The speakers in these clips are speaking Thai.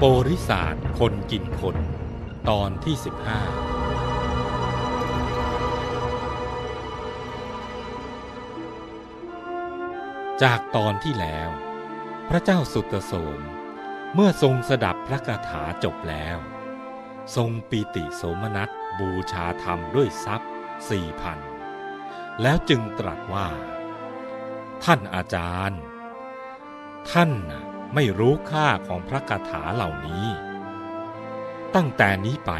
โปริศาสคนกินคน ตอนที่ 15 จากตอนที่แล้ว พระเจ้าสุตโสม เมื่อทรงสดับพระคาถาจบแล้ว ทรงปีติโสมนัสบูชาธรรมด้วยทรัพย์สี่พันแล้วจึงตรัสว่า ท่านอาจารย์ ท่านน่ะ ไม่รู้ค่าของพระคาถาเหล่านี้ ตั้งแต่นี้ไป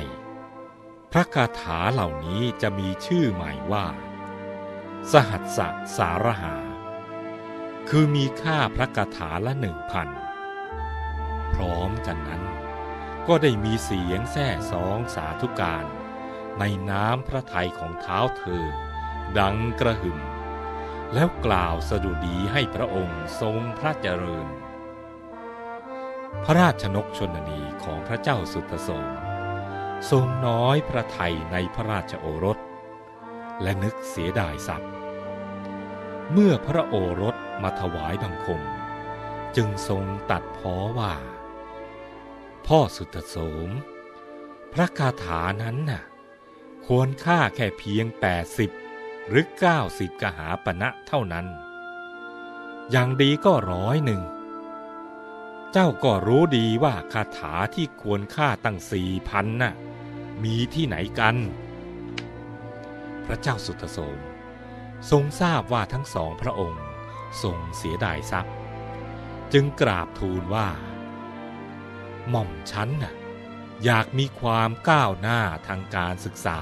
พระคาถาเหล่านี้จะมีชื่อใหม่ว่า สหัสสะสารหา คือมีค่าพระคาถาละหนึ่งพันพร้อมกันนั้น ก็ได้มีเสียงแส่สองสาธุการในน้ำพระทัยของเท้าเธอ ดังกระหึ่ม แล้วกล่าวสดุดีให้พระองค์ทรงพระเจริญ พระราชนกชนนีของพระเจ้าสุตโสมทรงน้อยพระไทยในพระราชโอรส และนึกเสียดายทรัพย์ เมื่อพระโอรสมาถวายบังคม จึงทรงตัดพ้อว่า พ่อสุตโสม พระคาถานั้นน่ะ ควรค่าแค่เพียง 80 หรือ 90 กหาปณะเท่านั้น อย่างดีก็ร้อยหนึ่ง เจ้าก็รู้ดีว่าคาถาที่ควรค่าตั้งสี่พันน่ะ มีที่ไหนกัน พระเจ้าสุตโสม ทรงทราบว่าทั้งสองพระองค์ทรงเสียดายทรัพย์ จึงกราบทูลว่า หม่อมฉันน่ะอยากมีความก้าวหน้าทางการศึกษา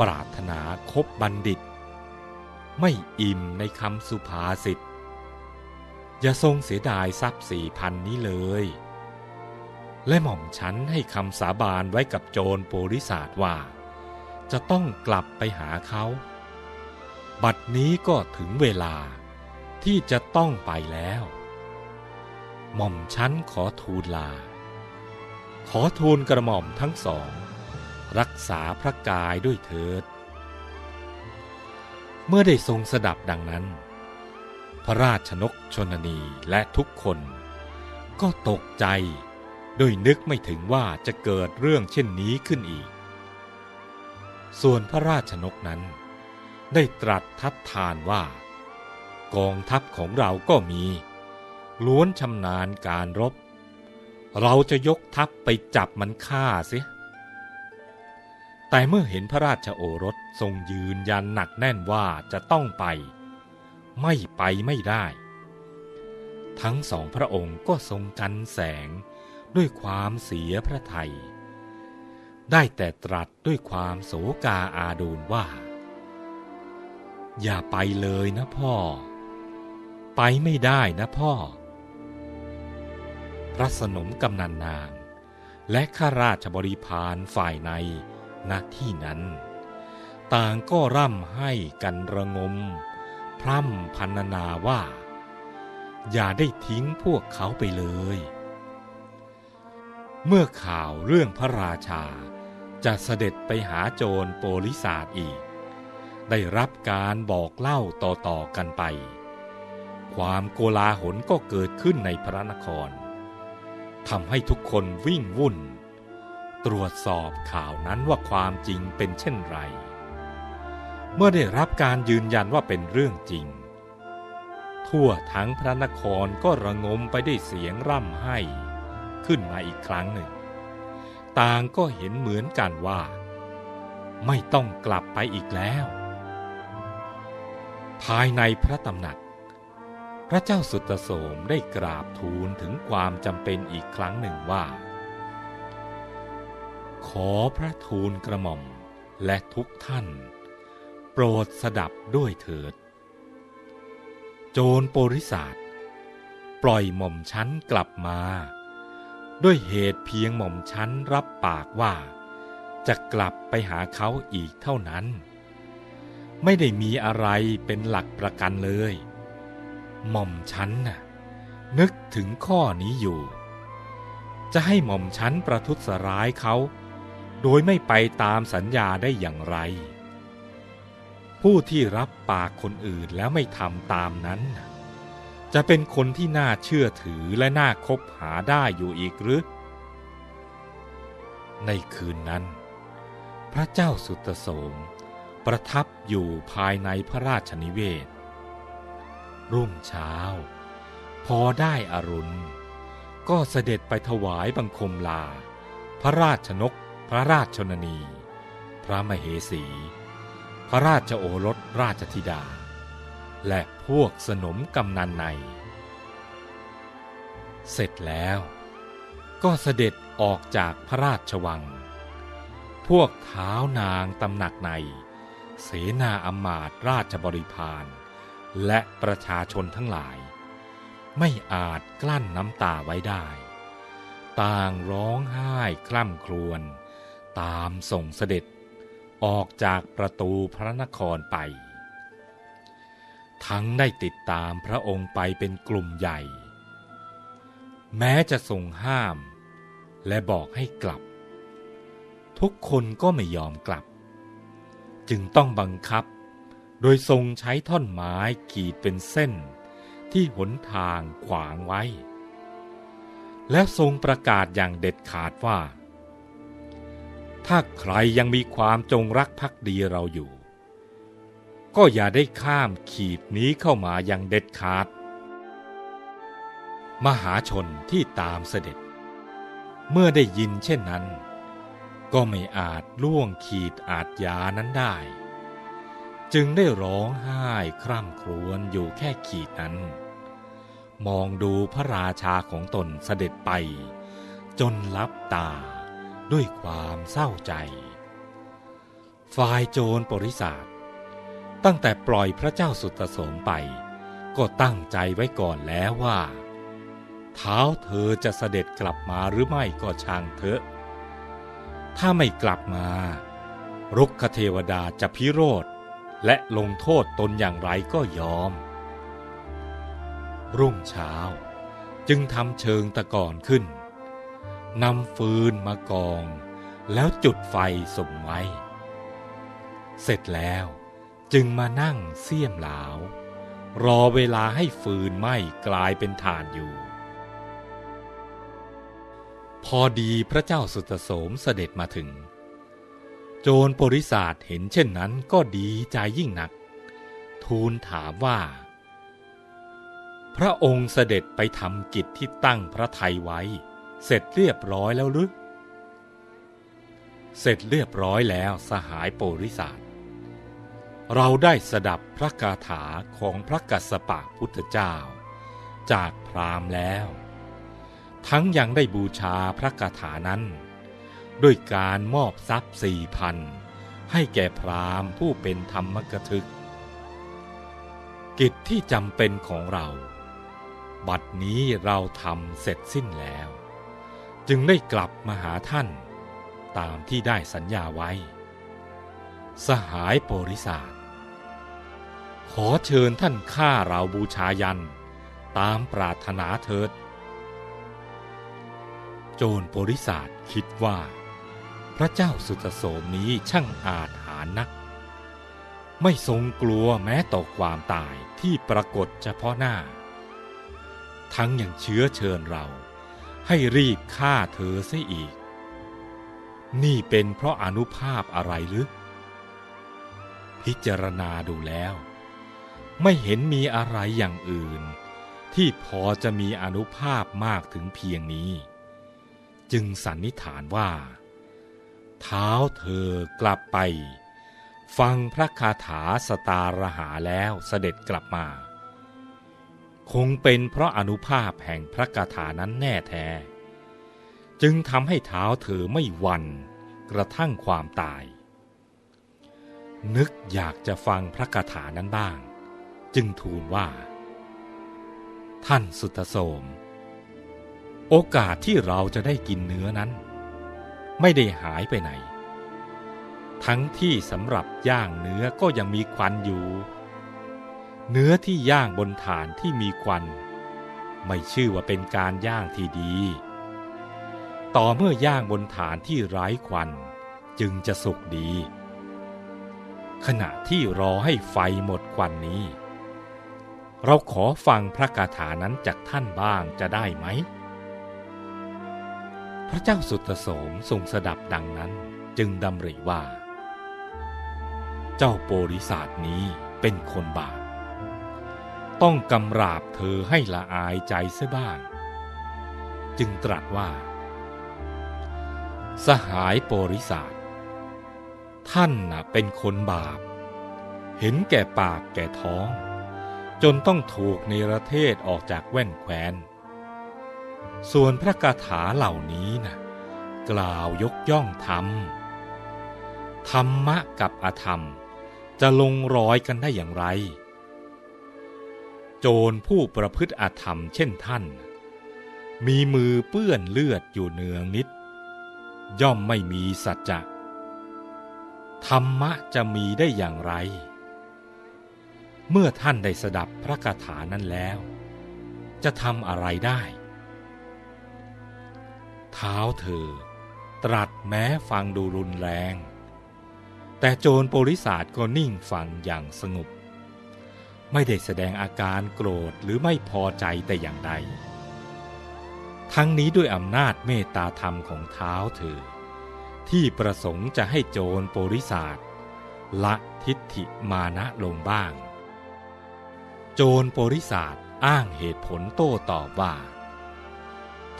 ปรารถนาคบบัณฑิต ไม่อิ่มในคำสุภาษิต อย่าทรงเสียดายทรัพย์สี่พันนี้เลย และหม่อมฉันให้คำสาบานไว้กับโจรโปริศาสว่า จะต้องกลับไปหาเขา บัดนี้ก็ถึงเวลาที่จะต้องไปแล้ว หม่อมฉันขอทูลลา ขอทูลกระหม่อมทั้งสอง รักษาพระกายด้วยเถิด เมื่อได้ทรงสดับดังนั้น พระราชนกชนนีและทุกคน ก็ตกใจโดยนึกไม่ถึงว่าจะเกิดเรื่องเช่นนี้ขึ้นอีก ส่วนพระราชนกนั้น ได้ตรัสทัดทานว่า กองทัพของเราก็มี ล้วนชำนาญการรบ เราจะยกทัพไปจับมันฆ่าเสียแต่เมื่อเห็นพระราชโอรสทรงยืนยันหนักแน่นว่าจะต้องไป ไม่ไปไม่ได้ ทั้งสองพระองค์ก็ทรงกันแสงด้วยความเสียพระไทย ได้แต่ตรัสด้วยความโศกาอาดูลว่า อย่าไปเลยนะพ่อ ไปไม่ได้นะพ่อ พระสนมกำนันนาง และข้าราชบริพารฝ่ายในณที่นั้น ต่างก็ร่ำให้กันระงม พร่ำพันนาว่า อย่าได้ทิ้งพวกเขาไปเลย เมื่อข่าวเรื่องพระราชาจะเสด็จไปหาโจรโปลิศาสอีก ได้รับการบอกเล่าต่อๆกันไป ความโกลาหลก็เกิดขึ้นในพระนครทำให้ทุกคนวิ่งวุ่น ตรวจสอบข่าวนั้นว่าความจริงเป็นเช่นไร เมื่อได้รับการยืนยันว่าเป็นเรื่องจริง ทั่วทั้งพระนครก็ระงมไปได้วยเสียงร่ำไห้ขึ้นมาอีกครั้งหนึ่ง ต่างก็เห็นเหมือนกันว่า ไม่ต้องกลับไปอีกแล้ว ภายในพระตำหนัก พระเจ้าสุตโสมได้กราบทูลถึงความจำเป็นอีกครั้งหนึ่งว่า ขอพระทูลกระหม่อมและทุกท่าน โปรดสดับด้วยเถิด โจรโปริศาสปล่อยหม่อมชั้นกลับมา ด้วยเหตุเพียงหม่อมชั้นรับปากว่า จะกลับไปหาเขาอีกเท่านั้น ไม่ได้มีอะไรเป็นหลักประกันเลย หม่อมชั้นน่ะนึกถึงข้อนี้อยู่ จะให้หม่อมชั้นประทุษร้ายเขา โดยไม่ไปตามสัญญาได้อย่างไร ผู้ที่รับปากคนอื่นแล้วไม่ทำตามนั้น จะเป็นคนที่น่าเชื่อถือและน่าคบหาได้อยู่อีกหรือ ในคืนนั้น พระเจ้าสุตโสม ประทับอยู่ภายในพระราชนิเวศ รุ่งเช้า พอได้อรุณ ก็เสด็จไปถวายบังคมลา พระราชนก พระราชชนนี พระมเหสี ระราชโอรสราชธิดา และพวกสนมกำนันใน เสร็จแล้วก็เสด็จออกจากพระราชวัง พวกเท้านางตำหนักใน เสนาอำมาตย์ราชบริพารและประชาชนทั้งหลาย ไม่อาจกลั้นน้ำตาไว้ได้ ต่างร้องไห้คล่ำครวญตามส่งเสด็จ ออกจากประตูพระนครไป ทั้งได้ติดตามพระองค์ไปเป็นกลุ่มใหญ่ แม้จะทรงห้าม และบอกให้กลับ ทุกคนก็ไม่ยอมกลับ จึงต้องบังคับ โดยทรงใช้ท่อนไม้ขีดเป็นเส้นที่หนทางขวางไว้ และทรงประกาศอย่างเด็ดขาดว่า ถ้าใครยังมีความจงรักภักดีเราอยู่ ก็อย่าได้ข้ามขีดนี้เข้ามาอย่างเด็ดขาด มหาชนที่ตามเสด็จ เมื่อได้ยินเช่นนั้น ก็ไม่อาจล่วงขีดอาจยานั้นได้ จึงได้ร้องไห้คร่ำครวญอยู่แค่ขีดนั้น มองดูพระราชาของตนเสด็จไป จนลับตา ด้วยความเศร้าใจ ฝ่ายโจรปริศาสตั้งแต่ปล่อยพระเจ้าสุตโสมไป ก็ตั้งใจไว้ก่อนแล้วว่า เท้าเธอจะเสด็จกลับมาหรือไม่ก็ช่างเถอะ ถ้าไม่กลับมา รุกขเทวดาจะพิโรธและลงโทษตนอย่างไรก็ยอม รุ่งเช้าจึงทำเชิงตะกอนขึ้น นำฟืนมากอง แล้วจุดไฟสมไว้ เสร็จแล้วจึงมานั่งเสียมหลาว รอเวลาให้ฟืนไหม้กลายเป็นถ่านอยู่ พอดีพระเจ้าสุตโสมเสด็จมาถึง โจรปริศาสเห็นเช่นนั้นก็ดีใจยิ่งหนัก ทูลถามว่า พระองค์เสด็จไปทำกิจที่ตั้งพระไทยไว้ เสร็จเรียบร้อยแล้วหรือ เสร็จเรียบร้อยแล้วสหายโปริศาสเราได้สดับพระคาถาของพระกัสสปะพุทธเจ้า จากพราหมณ์แล้ว ทั้งยังได้บูชาพระคาถานั้น ด้วยการมอบทรัพย์สี่พันให้แก่พราหมณ์ผู้เป็นธรรมกถึก กิจที่จำเป็นของเรา บัดนี้เราทำเสร็จสิ้นแล้ว จึงได้กลับมาหาท่าน ตามที่ได้สัญญาไว้ สหายโปริศาขอเชิญท่านข้าเราบูชายัน ตามปรารถนาเถิด โจรโปริศาสคิดว่า พระเจ้าสุตโสมนี้ช่างอาจหาญนัก ไม่ทรงกลัวแม้ต่อความตายที่ปรากฏเฉพาะหน้า ทั้งยังเชื้อเชิญเรา ให้รีบฆ่าเธอเสียอีก นี่เป็นเพราะอนุภาพอะไรหรือ พิจารณาดูแล้ว ไม่เห็นมีอะไรอย่างอื่น ที่พอจะมีอนุภาพมากถึงเพียงนี้ จึงสันนิษฐานว่า เท้าเธอกลับไป ฟังพระคาถาสตารหาแล้วเสด็จกลับมา คงเป็นเพราะอนุภาพแห่งพระคาถานั้นแน่แท้ จึงทำให้เท้าเธอไม่วันกระทั่งความตาย นึกอยากจะฟังพระคาถานั้นบ้าง จึงทูลว่า ท่านสุตโสม โอกาสที่เราจะได้กินเนื้อนั้น ไม่ได้หายไปไหน ทั้งที่สำหรับย่างเนื้อก็ยังมีควันอยู่ เนื้อที่ย่างบนฐานที่มีควัน ไม่ชื่อว่าเป็นการย่างที่ดี ต่อเมื่อย่างบนฐานที่ไร้ควันจึงจะสุกดี ขณะที่รอให้ไฟหมดควันนี้ เราขอฟังพระคาถานั้นจากท่านบ้างจะได้ไหม พระเจ้าสุตโสมทรงสดับดังนั้นจึงดำริว่า เจ้าโปริศาสนี้เป็นคนบาป ต้องกำราบเธอให้ละอายใจเสียบ้าง จึงตรัสว่า สหายโปริศาสท่านน่ะเป็นคนบาป เห็นแก่ปากแก่ท้อง จนต้องถูกในประเทศออกจากแว่นแคว้น ส่วนพระคาถาเหล่านี้นะกล่าวยกย่องธรรม ธรรมะกับอธรรมจะลงรอยกันได้อย่างไร โจรผู้ประพฤติอาธรรมเช่นท่าน มีมือเปื้อนเลือดอยู่เนืองนิด ย่อมไม่มีสัจจะ ธรรมะจะมีได้อย่างไร เมื่อท่านได้สดับพระคาถานั้นแล้ว จะทำอะไรได้ เท้าเธอตรัสแม้ฟังดูรุนแรง แต่โจรโปริศาสก็นิ่งฟังอย่างสงบ ไม่ได้แสดงอาการโกรธหรือไม่พอใจแต่อย่างใด ทั้งนี้ด้วยอำนาจเมตตาธรรมของเท้าเธอ ที่ประสงค์จะให้โจรโปริศาสละทิฏฐิมานะลงบ้าง โจรโปริศาสอ้างเหตุผลโต้ตอบว่า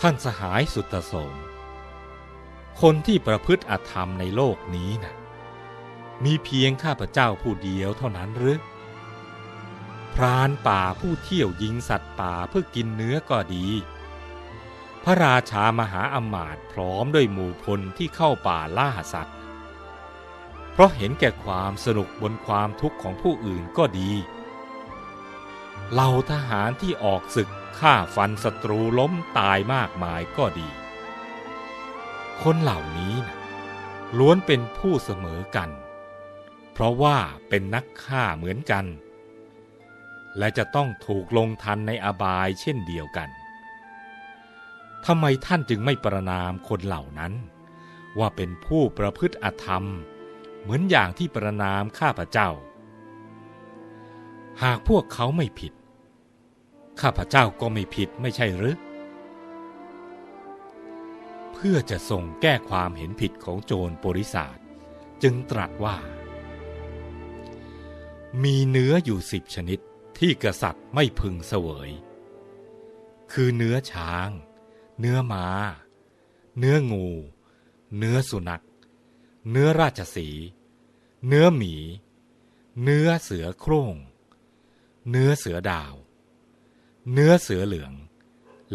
ท่านสหายสุตโสม คนที่ประพฤติอธรรมในโลกนี้นะ่ะมีเพียงข้าพเจ้าผู้เดียวเท่านั้นหรือ พรานป่าผู้เที่ยวยิงสัตว์ป่าเพื่อกินเนื้อก็ดี พระราชามหาอมาตย์พร้อมด้วยหมู่พลที่เข้าป่าล่าสัตว์ เพราะเห็นแก่ความสนุกบนความทุกข์ของผู้อื่นก็ดีเหล่าทหารที่ออกศึกฆ่าฟันศัตรูล้มตายมากมายก็ดี คนเหล่านี้นะล้วนเป็นผู้เสมอกัน เพราะว่าเป็นนักฆ่าเหมือนกัน และจะต้องถูกลงทันในอบายเช่นเดียวกันทำไมท่านจึงไม่ประนามคนเหล่านั้น ว่าเป็นผู้ประพฤติอธรรม เหมือนอย่างที่ประนามข้าพเจ้า หากพวกเขาไม่ผิด ข้าพเจ้าก็ไม่ผิดไม่ใช่หรือเพื่อจะทรงแก้ความเห็นผิดของโจรโปริศาสจึงตรัสว่า มีเนื้ออยู่สิบชนิด ที่กษัตริย์ไม่พึงเสวย คือเนื้อช้าง เนื้อมา้า เนื้องู เนื้อสุนัข เนื้อราชสี เนื้อหมี เนื้อเสือโคร่ง เนื้อเสือดาว เนื้อเสือเหลือง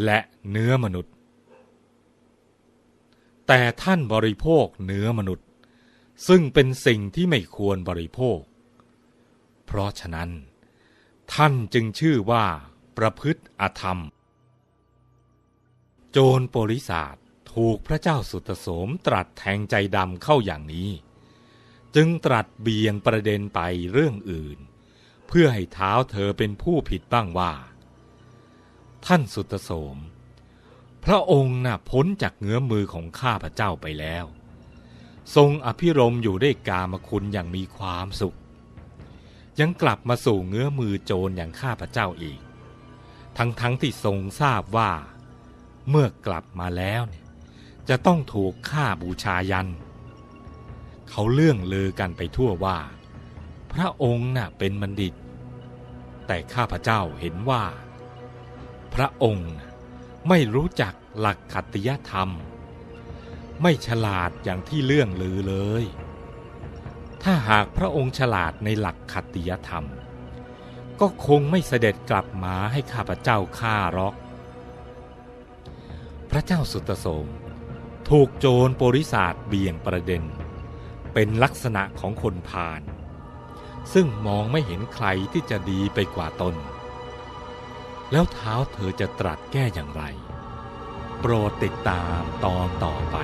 และเนื้อมนุษย์ แต่ท่านบริโภคเนื้อมนุษย์ ซึ่งเป็นสิ่งที่ไม่ควรบริโภค เพราะฉะนั้น ท่านจึงชื่อว่า ประพฤติอธรรม โจรโปริศาสถูกพระเจ้าสุตโสมตรัสแทงใจดำเข้าอย่างนี้ จึงตรัสเบียงประเด็นไปเรื่องอื่น เพื่อให้เท้าเธอเป็นผู้ผิดบ้างว่า ท่านสุตโสม พระองค์น่ะพ้นจากเงื้อมือของข้าพระเจ้าไปแล้ว ทรงอภิรมอยู่ได้กามคุณอย่างมีความสุข ยังกลับมาสู่เงื้อมือโจรอย่างข้าพเจ้าอีก ทั้งๆทที่ทรงทราบว่า เมื่อกลับมาแล้วเนี่ยจะต้องถูกฆ่าบูชายัน เขาเลื่องลือกันไปทั่วว่า พระองค์น่ะเป็นบัณฑิต แต่ข้าพเจ้าเห็นว่า พระองค์ไม่รู้จักหลักขัตติยธรรม ไม่ฉลาดอย่างที่เรื่องลือเลย ถ้าหากพระองค์ฉลาดในหลักขัตติยธรรม ก็คงไม่เสด็จกลับมาให้ข้าพเจ้าฆ่ารอก พระเจ้าสุตโสม ถูกโจรโปริศาสเบี่ยงประเด็น เป็นลักษณะของคนพาลซึ่งมองไม่เห็นใครที่จะดีไปกว่าตน แล้วเท้าเธอจะตรัสแก้อย่างไร โปรดติดตามตอนต่อไป